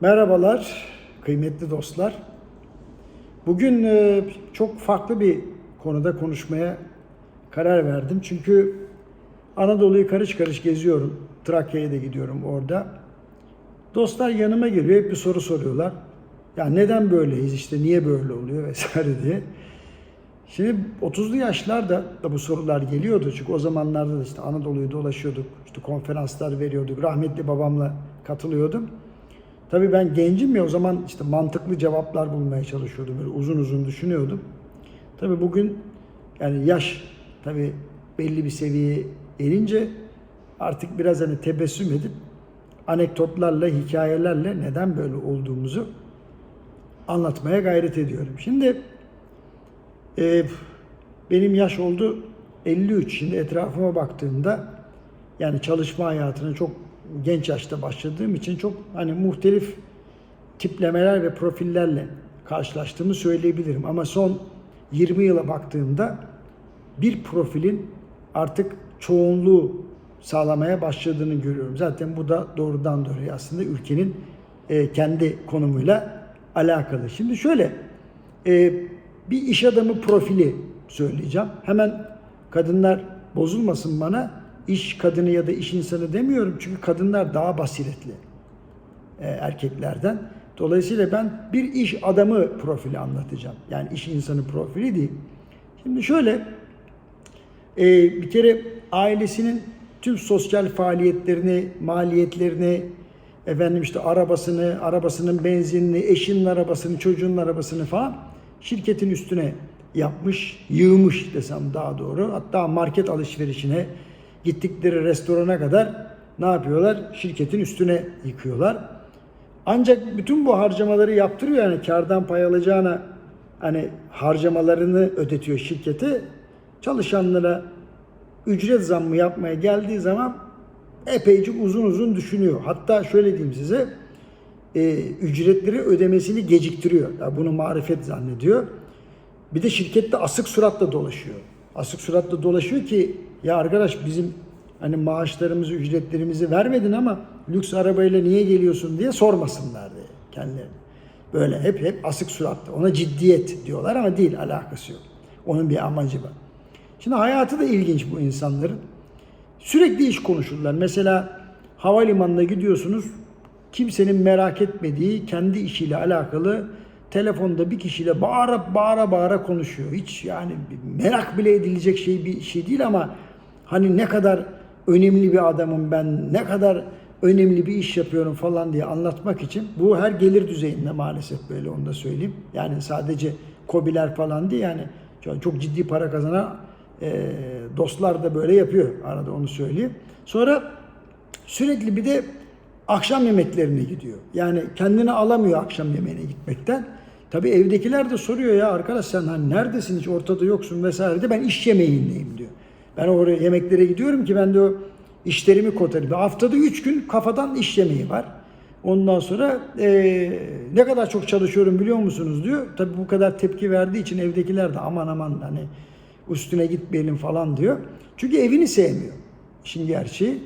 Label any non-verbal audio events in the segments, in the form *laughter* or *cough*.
Merhabalar kıymetli dostlar. Bugün e, çok farklı bir konuda konuşmaya karar verdim. Çünkü Anadolu'yu karış karış geziyorum. Trakya'ya da gidiyorum orada. Dostlar yanıma geliyor hep bir soru soruyorlar. Ya neden böyleyiz işte niye böyle oluyor vesaire *laughs* diye. Şimdi 30'lu yaşlarda da bu sorular geliyordu. Çünkü o zamanlarda da işte Anadolu'yu dolaşıyorduk. işte konferanslar veriyorduk. Rahmetli babamla katılıyordum. Tabii ben gencim ya o zaman işte mantıklı cevaplar bulmaya çalışıyordum. Böyle uzun uzun düşünüyordum. Tabii bugün yani yaş tabii belli bir seviyeye erince artık biraz hani tebessüm edip anekdotlarla, hikayelerle neden böyle olduğumuzu anlatmaya gayret ediyorum. Şimdi e, benim yaş oldu 53. Şimdi etrafıma baktığımda yani çalışma hayatına çok genç yaşta başladığım için çok hani muhtelif tiplemeler ve profillerle karşılaştığımı söyleyebilirim. Ama son 20 yıla baktığımda bir profilin artık çoğunluğu sağlamaya başladığını görüyorum. Zaten bu da doğrudan doğruya aslında ülkenin e, kendi konumuyla alakalı. Şimdi şöyle e, bir iş adamı profili söyleyeceğim. Hemen kadınlar bozulmasın bana. İş kadını ya da iş insanı demiyorum. Çünkü kadınlar daha basiretli e, erkeklerden. Dolayısıyla ben bir iş adamı profili anlatacağım. Yani iş insanı profili değil. Şimdi şöyle e, bir kere ailesinin tüm sosyal faaliyetlerini, maliyetlerini, efendim işte arabasını, arabasının benzinini, eşinin arabasını, çocuğun arabasını falan şirketin üstüne yapmış, yığmış desem daha doğru. Hatta market alışverişine gittikleri restorana kadar ne yapıyorlar? Şirketin üstüne yıkıyorlar. Ancak bütün bu harcamaları yaptırıyor yani kardan pay alacağına hani harcamalarını ödetiyor şirkete. Çalışanlara ücret zammı yapmaya geldiği zaman epeyce uzun uzun düşünüyor. Hatta şöyle diyeyim size e, ücretleri ödemesini geciktiriyor. Ya bunu marifet zannediyor. Bir de şirkette asık suratla dolaşıyor. Asık suratla dolaşıyor ki ya arkadaş bizim hani maaşlarımızı, ücretlerimizi vermedin ama lüks arabayla niye geliyorsun diye sormasınlar diye kendilerine. Böyle hep hep asık suratlı. Ona ciddiyet diyorlar ama değil alakası yok. Onun bir amacı var. Şimdi hayatı da ilginç bu insanların. Sürekli iş konuşurlar. Mesela havalimanına gidiyorsunuz. Kimsenin merak etmediği kendi işiyle alakalı telefonda bir kişiyle bağıra bağıra bağıra konuşuyor. Hiç yani merak bile edilecek şey bir şey değil ama hani ne kadar önemli bir adamım ben, ne kadar önemli bir iş yapıyorum falan diye anlatmak için bu her gelir düzeyinde maalesef böyle onu da söyleyeyim. Yani sadece kobiler falan değil yani çok, ciddi para kazanan e, dostlar da böyle yapıyor arada onu söyleyeyim. Sonra sürekli bir de akşam yemeklerine gidiyor. Yani kendini alamıyor akşam yemeğine gitmekten. Tabii evdekiler de soruyor ya arkadaş sen hani neredesin hiç ortada yoksun vesaire de ben iş yemeğindeyim diyor. Ben oraya yemeklere gidiyorum ki ben de o işlerimi kotarayım. Haftada üç gün kafadan iş yemeği var. Ondan sonra e, ne kadar çok çalışıyorum biliyor musunuz diyor. Tabii bu kadar tepki verdiği için evdekiler de aman aman hani üstüne gitmeyelim falan diyor. Çünkü evini sevmiyor. İşin gerçeği.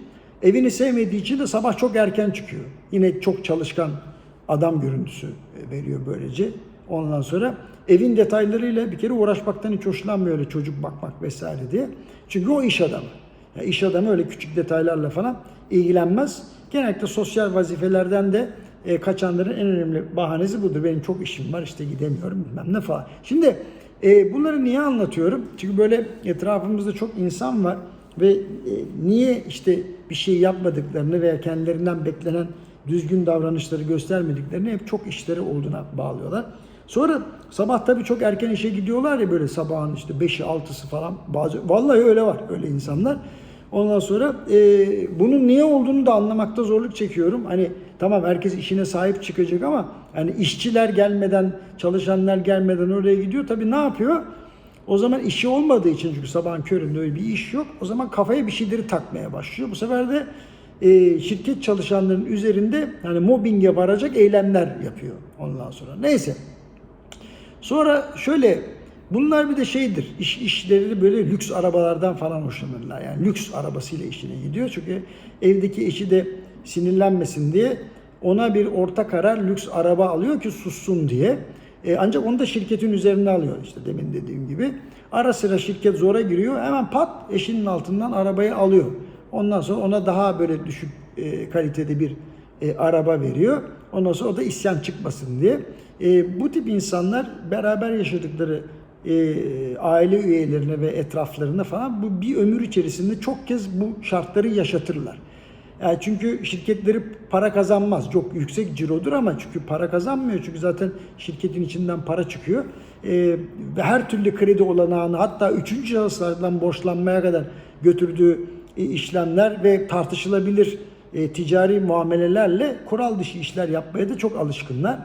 Evini sevmediği için de sabah çok erken çıkıyor. Yine çok çalışkan adam görüntüsü veriyor böylece. Ondan sonra evin detaylarıyla bir kere uğraşmaktan hiç hoşlanmıyor öyle çocuk bakmak vesaire diye. Çünkü o iş adamı. Yani iş adamı öyle küçük detaylarla falan ilgilenmez. Genellikle sosyal vazifelerden de e, kaçanların en önemli bahanesi budur. Benim çok işim var işte gidemiyorum bilmem ne falan. Şimdi e, bunları niye anlatıyorum? Çünkü böyle etrafımızda çok insan var ve e, niye işte bir şey yapmadıklarını veya kendilerinden beklenen düzgün davranışları göstermediklerini hep çok işleri olduğuna bağlıyorlar. Sonra sabah tabii çok erken işe gidiyorlar ya böyle sabahın işte 5'i 6'sı falan. Bazı, vallahi öyle var öyle insanlar. Ondan sonra e, bunun niye olduğunu da anlamakta zorluk çekiyorum. Hani tamam herkes işine sahip çıkacak ama hani işçiler gelmeden, çalışanlar gelmeden oraya gidiyor. Tabii ne yapıyor? O zaman işi olmadığı için çünkü sabahın köründe öyle bir iş yok. O zaman kafaya bir şeyleri takmaya başlıyor. Bu sefer de e, şirket çalışanların üzerinde yani mobbinge varacak eylemler yapıyor ondan sonra. Neyse. Sonra şöyle bunlar bir de şeydir. iş işleri böyle lüks arabalardan falan hoşlanırlar. Yani lüks arabasıyla işine gidiyor. Çünkü evdeki eşi de sinirlenmesin diye ona bir orta karar lüks araba alıyor ki sussun diye. E, ancak onu da şirketin üzerine alıyor işte demin dediğim gibi. Ara sıra şirket zora giriyor. Hemen pat eşinin altından arabayı alıyor. Ondan sonra ona daha böyle düşük e, kalitede bir e, araba veriyor. Ondan sonra o da isyan çıkmasın diye. E, bu tip insanlar beraber yaşadıkları e, aile üyelerine ve etraflarına falan bu bir ömür içerisinde çok kez bu şartları yaşatırlar. Yani çünkü şirketleri para kazanmaz. Çok yüksek cirodur ama çünkü para kazanmıyor. Çünkü zaten şirketin içinden para çıkıyor. Ee, ve her türlü kredi olanağını hatta üçüncü şahıslardan borçlanmaya kadar götürdüğü e, işlemler ve tartışılabilir e, ticari muamelelerle kural dışı işler yapmaya da çok alışkınlar.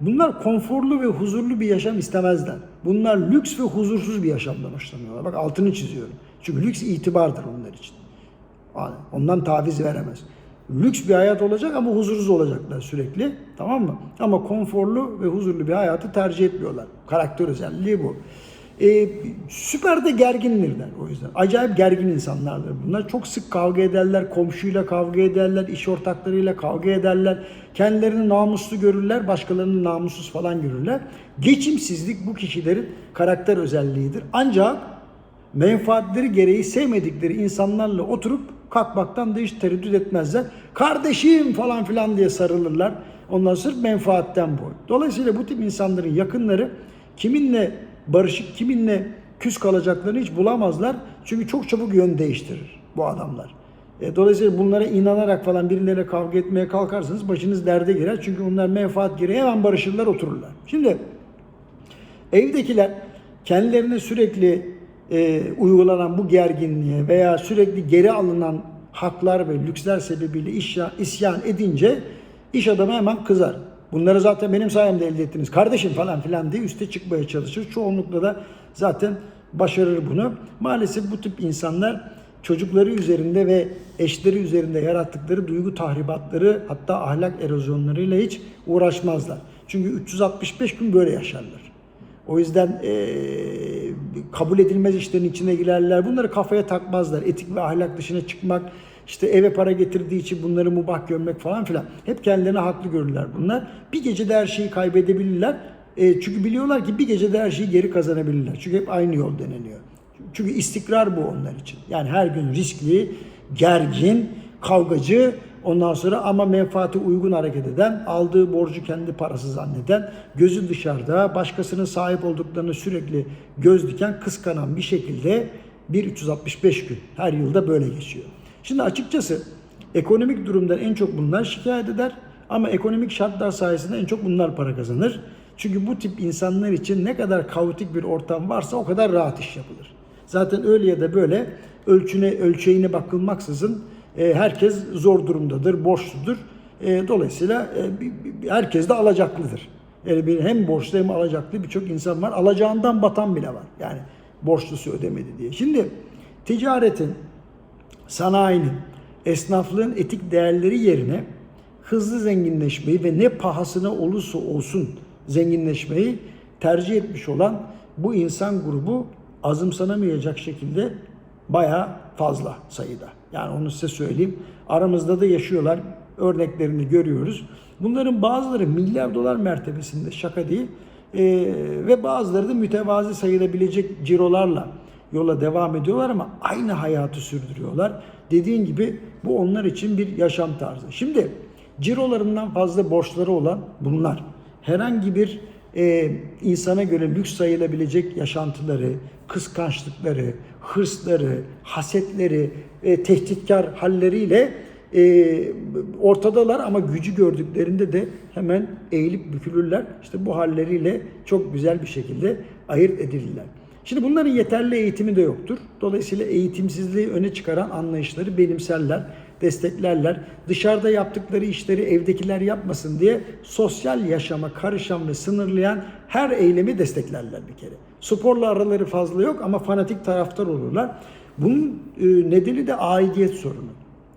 Bunlar konforlu ve huzurlu bir yaşam istemezler. Bunlar lüks ve huzursuz bir yaşamdan hoşlanıyorlar. Bak altını çiziyorum. Çünkü lüks itibardır onlar için. Ondan taviz veremez. Lüks bir hayat olacak ama huzursuz olacaklar sürekli. Tamam mı? Ama konforlu ve huzurlu bir hayatı tercih etmiyorlar. Karakter özelliği bu. Ee, süper de gergindirler o yüzden. Acayip gergin insanlardır bunlar. Çok sık kavga ederler, komşuyla kavga ederler, iş ortaklarıyla kavga ederler. Kendilerini namuslu görürler, başkalarını namussuz falan görürler. Geçimsizlik bu kişilerin karakter özelliğidir. Ancak menfaatleri gereği sevmedikleri insanlarla oturup kalkmaktan da hiç tereddüt etmezler. Kardeşim falan filan diye sarılırlar. Ondan sırf menfaatten bu. Dolayısıyla bu tip insanların yakınları kiminle barışık, kiminle küs kalacaklarını hiç bulamazlar. Çünkü çok çabuk yön değiştirir bu adamlar. E, Dolayısıyla bunlara inanarak falan birileriyle kavga etmeye kalkarsanız başınız derde girer. Çünkü onlar menfaat gereği hemen barışırlar otururlar. Şimdi evdekiler kendilerine sürekli e, uygulanan bu gerginliğe veya sürekli geri alınan haklar ve lüksler sebebiyle isyan, isyan edince iş adamı hemen kızar. Bunları zaten benim sayemde elde ettiniz kardeşim falan filan diye üste çıkmaya çalışır. Çoğunlukla da zaten başarır bunu. Maalesef bu tip insanlar çocukları üzerinde ve eşleri üzerinde yarattıkları duygu tahribatları hatta ahlak erozyonlarıyla hiç uğraşmazlar. Çünkü 365 gün böyle yaşarlar. O yüzden eee, kabul edilmez işlerin içine girerler. Bunları kafaya takmazlar. Etik ve ahlak dışına çıkmak, işte eve para getirdiği için bunları mubah görmek falan filan. Hep kendilerini haklı görürler bunlar. Bir gecede her şeyi kaybedebilirler. E, çünkü biliyorlar ki bir gecede her şeyi geri kazanabilirler. Çünkü hep aynı yol deneniyor. Çünkü istikrar bu onlar için. Yani her gün riskli, gergin, kavgacı, ondan sonra ama menfaate uygun hareket eden, aldığı borcu kendi parası zanneden, gözü dışarıda, başkasının sahip olduklarını sürekli göz diken, kıskanan bir şekilde bir 365 gün her yılda böyle geçiyor. Şimdi açıkçası ekonomik durumdan en çok bunlar şikayet eder ama ekonomik şartlar sayesinde en çok bunlar para kazanır. Çünkü bu tip insanlar için ne kadar kaotik bir ortam varsa o kadar rahat iş yapılır. Zaten öyle ya da böyle ölçüne ölçeğine bakılmaksızın e, herkes zor durumdadır, borçludur. E, dolayısıyla e, herkes de alacaklıdır. Yani hem borçlu hem alacaklı birçok insan var. Alacağından batan bile var. Yani borçlusu ödemedi diye. Şimdi ticaretin, sanayinin, esnaflığın etik değerleri yerine hızlı zenginleşmeyi ve ne pahasına olursa olsun zenginleşmeyi tercih etmiş olan bu insan grubu azımsanamayacak şekilde bayağı fazla sayıda. Yani onu size söyleyeyim. Aramızda da yaşıyorlar. Örneklerini görüyoruz. Bunların bazıları milyar dolar mertebesinde şaka değil. Ee, ve bazıları da mütevazi sayılabilecek cirolarla yola devam ediyorlar ama aynı hayatı sürdürüyorlar. Dediğin gibi bu onlar için bir yaşam tarzı. Şimdi cirolarından fazla borçları olan bunlar herhangi bir e, insana göre lüks sayılabilecek yaşantıları, kıskançlıkları, hırsları, hasetleri, e, tehditkar halleriyle e, ortadalar ama gücü gördüklerinde de hemen eğilip bükülürler. İşte bu halleriyle çok güzel bir şekilde ayırt edilirler. Şimdi bunların yeterli eğitimi de yoktur. Dolayısıyla eğitimsizliği öne çıkaran anlayışları benimserler, desteklerler. Dışarıda yaptıkları işleri evdekiler yapmasın diye sosyal yaşama karışan ve sınırlayan her eylemi desteklerler bir kere. Sporla araları fazla yok ama fanatik taraftar olurlar. Bunun e, nedeni de aidiyet sorunu.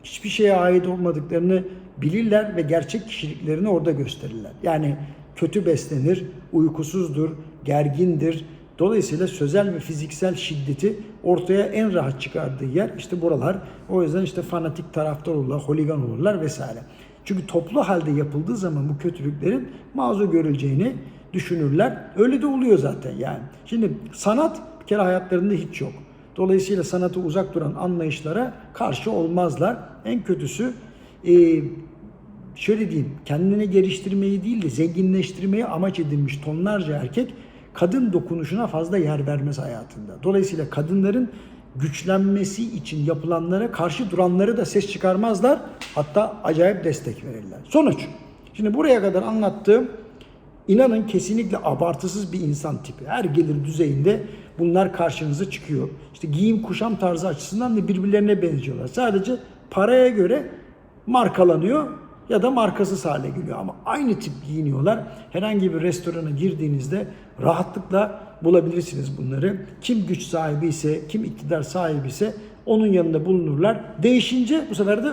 Hiçbir şeye ait olmadıklarını bilirler ve gerçek kişiliklerini orada gösterirler. Yani kötü beslenir, uykusuzdur, gergindir, Dolayısıyla sözel ve fiziksel şiddeti ortaya en rahat çıkardığı yer işte buralar. O yüzden işte fanatik taraftar olurlar, holigan olurlar vesaire. Çünkü toplu halde yapıldığı zaman bu kötülüklerin mazur görüleceğini düşünürler. Öyle de oluyor zaten yani. Şimdi sanat bir kere hayatlarında hiç yok. Dolayısıyla sanatı uzak duran anlayışlara karşı olmazlar. En kötüsü e, şöyle diyeyim kendini geliştirmeyi değil de zenginleştirmeyi amaç edinmiş tonlarca erkek kadın dokunuşuna fazla yer vermez hayatında. Dolayısıyla kadınların güçlenmesi için yapılanlara karşı duranları da ses çıkarmazlar. Hatta acayip destek verirler. Sonuç. Şimdi buraya kadar anlattığım inanın kesinlikle abartısız bir insan tipi. Her gelir düzeyinde bunlar karşınıza çıkıyor. İşte giyim kuşam tarzı açısından da birbirlerine benziyorlar. Sadece paraya göre markalanıyor ya da markasız hale geliyor. Ama aynı tip giyiniyorlar. Herhangi bir restorana girdiğinizde rahatlıkla bulabilirsiniz bunları. Kim güç sahibi ise, kim iktidar sahibi ise onun yanında bulunurlar. Değişince bu sefer de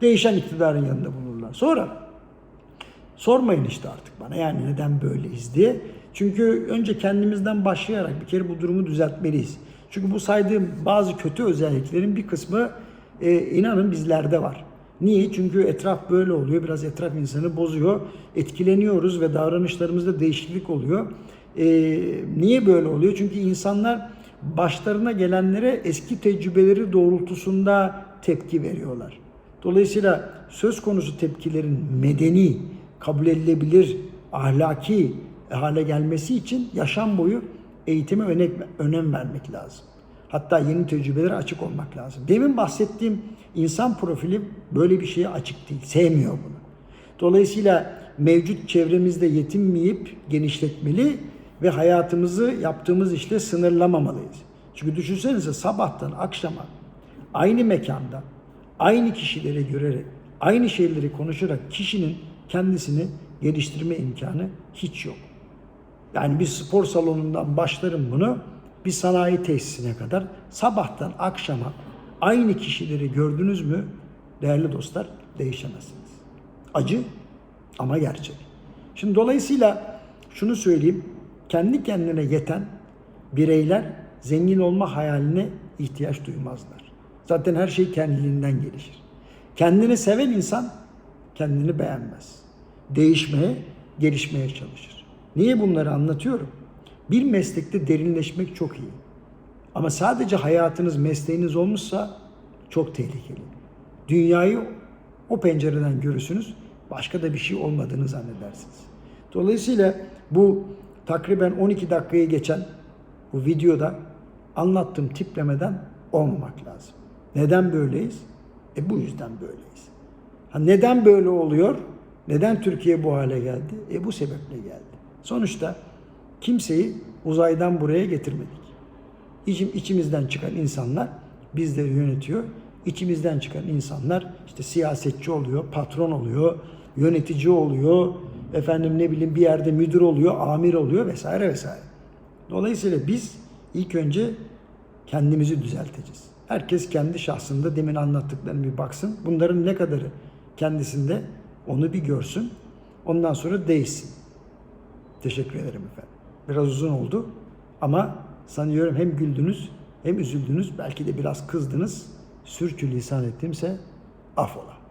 değişen iktidarın yanında bulunurlar. Sonra sormayın işte artık bana yani neden böyleyiz diye. Çünkü önce kendimizden başlayarak bir kere bu durumu düzeltmeliyiz. Çünkü bu saydığım bazı kötü özelliklerin bir kısmı e, inanın bizlerde var. Niye? Çünkü etraf böyle oluyor. Biraz etraf insanı bozuyor. Etkileniyoruz ve davranışlarımızda değişiklik oluyor. E, niye böyle oluyor? Çünkü insanlar başlarına gelenlere eski tecrübeleri doğrultusunda tepki veriyorlar. Dolayısıyla söz konusu tepkilerin medeni, kabul edilebilir, ahlaki hale gelmesi için yaşam boyu eğitime önem, vermek lazım. Hatta yeni tecrübelere açık olmak lazım. Demin bahsettiğim insan profili böyle bir şeye açık değil, sevmiyor bunu. Dolayısıyla mevcut çevremizde yetinmeyip genişletmeli ve hayatımızı yaptığımız işle sınırlamamalıyız. Çünkü düşünsenize sabahtan akşama aynı mekanda aynı kişileri görerek, aynı şeyleri konuşarak kişinin kendisini geliştirme imkanı hiç yok. Yani bir spor salonundan başlarım bunu bir sanayi tesisine kadar sabahtan akşama aynı kişileri gördünüz mü değerli dostlar değişemezsiniz. Acı ama gerçek. Şimdi dolayısıyla şunu söyleyeyim. Kendi kendine yeten bireyler zengin olma hayaline ihtiyaç duymazlar. Zaten her şey kendiliğinden gelişir. Kendini seven insan kendini beğenmez. Değişmeye, gelişmeye çalışır. Niye bunları anlatıyorum? Bir meslekte derinleşmek çok iyi. Ama sadece hayatınız, mesleğiniz olmuşsa çok tehlikeli. Dünyayı o pencereden görürsünüz, başka da bir şey olmadığını zannedersiniz. Dolayısıyla bu takriben 12 dakikayı geçen bu videoda anlattığım tiplemeden olmamak lazım. Neden böyleyiz? E bu yüzden böyleyiz. Ha neden böyle oluyor? Neden Türkiye bu hale geldi? E bu sebeple geldi. Sonuçta kimseyi uzaydan buraya getirmedik. İçim, içimizden çıkan insanlar bizleri yönetiyor. İçimizden çıkan insanlar işte siyasetçi oluyor, patron oluyor, yönetici oluyor, efendim ne bileyim bir yerde müdür oluyor, amir oluyor vesaire vesaire. Dolayısıyla biz ilk önce kendimizi düzelteceğiz. Herkes kendi şahsında demin anlattıklarını bir baksın. Bunların ne kadarı kendisinde onu bir görsün. Ondan sonra değişsin. Teşekkür ederim efendim. Biraz uzun oldu ama sanıyorum hem güldünüz hem üzüldünüz. Belki de biraz kızdınız. Sürçülisan ettimse affola.